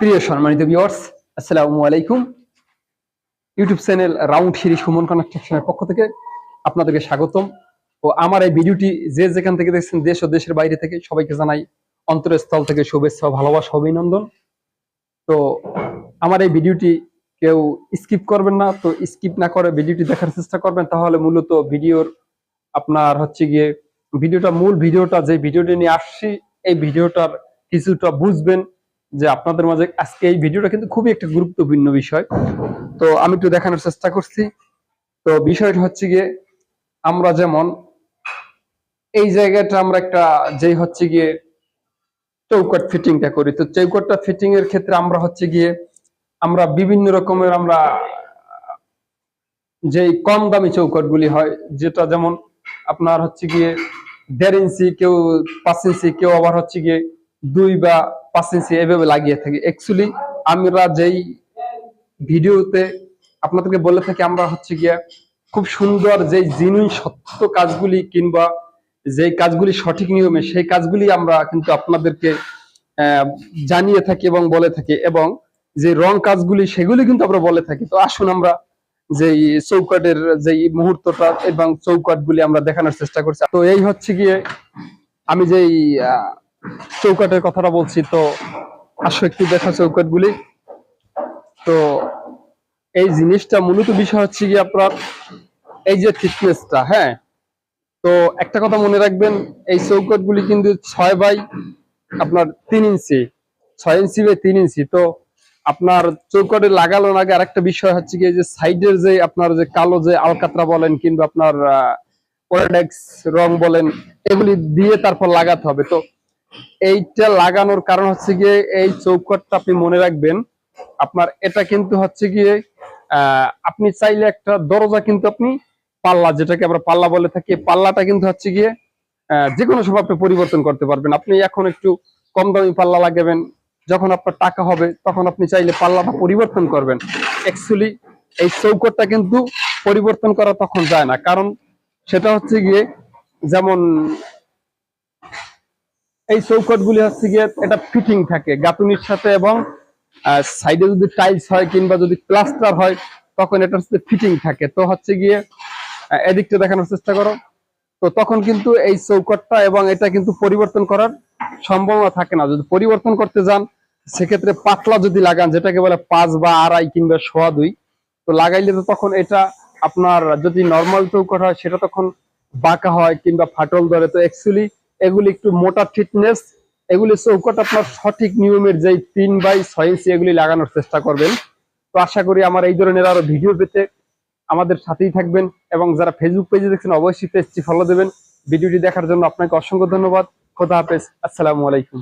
প্রিয় সম্মানিত ভিউয়ার্স আসসালামু আলাইকুম। ইউটিউব চ্যানেল রাউন্ড সিরি সুমন কনস্ট্রাকশনের পক্ষ থেকে আপনাদেরকে স্বাগতম। ও আমার এই ভিডিওটি যে যেখান থেকে দেখছেন, দেশ ও দেশের বাইরে থেকে সবাইকে জানাই অন্তরের স্থল থেকে শুভেচ্ছা ভালোবাসা, অভিনন্দন। তো আমার এই ভিডিওটি কেউ স্কিপ করবেন না। তো স্কিপ না করে ভিডিওটি দেখার চেষ্টা করবেন। তাহলে মূলত ভিডিওর আপনার হচ্ছে গিয়ে ভিডিওটা মূল ভিডিওটা যে ভিডিওটি নিয়ে আসছি, এই ভিডিওটার কিছুটা বুঝবেন। যে আপনাদের মাঝে আজকে এই ভিডিওটা কিন্তু খুবই একটা গুরুত্বপূর্ণ বিষয়। তো আমি একটু দেখানোর চেষ্টা করছি। তো বিষয়টা হচ্ছে গিয়ে, আমরা যেমন এই জায়গাটা আমরা একটা যেই হচ্ছে গিয়ে চৌকাট ফিটিংটা করি। তো চৌকাটটা ফিটিং এর ক্ষেত্রে আমরা হচ্ছে গিয়ে, আমরা বিভিন্ন রকমের আমরা যে কম দামি চৌকাটগুলি হয়, যেটা যেমন আপনার হচ্ছে গিয়ে দেড় ইঞ্চি কেউ পাঁচ ইঞ্চি, কেউ আবার হচ্ছে গিয়ে দুই বা পাঁচ ইঞ্চি এভাবে লাগিয়ে থাকি। অ্যাকচুয়ালি আমরা যেই ভিডিওতে আপনাদেরকে বলে থাকি, আমরা হচ্ছে গিয়ে খুব সুন্দর যে জিনুইন সত্য কাজগুলি কিংবা যে কাজগুলি সঠিক নিয়মে, সেই কাজগুলি আমরা কিন্তু আপনাদেরকে জানিয়ে থাকি এবং বলে থাকি এবং যে রং কাজগুলি, সেগুলি কিন্তু আমরা বলে থাকি। তো আসুন আমরা যে চৌকাটের যে মুহূর্তটা এবং চৌকাট গুলি আমরা দেখানোর চেষ্টা করছি। তো এই হচ্ছে গিয়ে আমি যেই চৌকাটের কথাটা বলছি, তো আসো একটু দেখা চৌকাট গুলি তো এই জিনিসটা মূলত বিষয় হচ্ছে কি আপনার এই যে থিকনেসটা হ্যাঁ? তো একটা কথা মনে রাখবেন, এই চৌকাট গুলি কিন্তু ছয় বাই আপনার তিন ইঞ্চি, ছয় ইঞ্চি বাই তিন ইঞ্চি। তো আপনার চৌকাটে লাগানোর আগে আরেকটা বিষয় হচ্ছে কি যে সাইডের যে আপনার যে কালো যে আলকাতরা বলেন কিংবা আপনার রং বলেন, এগুলি দিয়ে তারপর লাগাতে হবে। তো এইটা লাগানোর কারণ হচ্ছে গিয়ে এই চৌকটটা আপনি মনে রাখবেন, আপনার এটা কিন্তু হচ্ছে গিয়ে আপনি চাইলে একটা দরজা কিন্তু আপনি পাল্লা যেটাকে আমরা পাল্লা বলে থাকি পাল্লাটা কিন্তু হচ্ছে গিয়ে যে কোনো সময় আপনি পরিবর্তন করতে পারবেন। আপনি এখন একটু কম দামি পাল্লা লাগাবেন, যখন আপনার টাকা হবে তখন আপনি চাইলে পাল্লাটা পরিবর্তন করবেন। অ্যাকচুয়ালি এই চৌকটটা কিন্তু পরিবর্তন করা তখন যায় না, কারণ সেটা হচ্ছে গিয়ে যেমন এই চৌকট গুলি হচ্ছে গিয়ে এটা ফিটিং থাকে। গাঁথুনির সাথে এবং সাইডে যদি টাইলস হয় কিংবা যদি প্লাস্টার হয়, তখন এটার সাথে ফিটিং থাকে। তো হচ্ছে গিয়ে এদিকটা দেখানোর চেষ্টা করো। তো তখন কিন্তু এই চৌকটটা এবং এটা কিন্তু পরিবর্তন করার সম্ভাবনা থাকে না। যদি পরিবর্তন করতে যান, সেক্ষেত্রে পাতলা যদি লাগান, যেটাকে বলে পাঁচ বা আড়াই কিংবা সোয়া দুই, তো লাগাইলে তো তখন এটা আপনার যদি নর্মাল চৌকট হয়, সেটা তখন বাঁকা হয় কিংবা ফাটল ধরে। তো অ্যাকচুয়ালি এগুলি একটু মোটা ফিটনেস এগুলি চৌকট আপনার সঠিক নিয়মের যে তিন বাই ছয় ইঞ্চি এগুলি লাগানোর চেষ্টা করবেন। তো আশা করি আমার এই ধরনের আরও ভিডিও পেতে আমাদের সাথেই থাকবেন এবং যারা ফেসবুক পেজে দেখছেন অবশ্যই পেজটি ফলো দেবেন। ভিডিওটি দেখার জন্য আপনাকে অসংখ্য ধন্যবাদ। খোদা হাফেজ। আসসালামু আলাইকুম।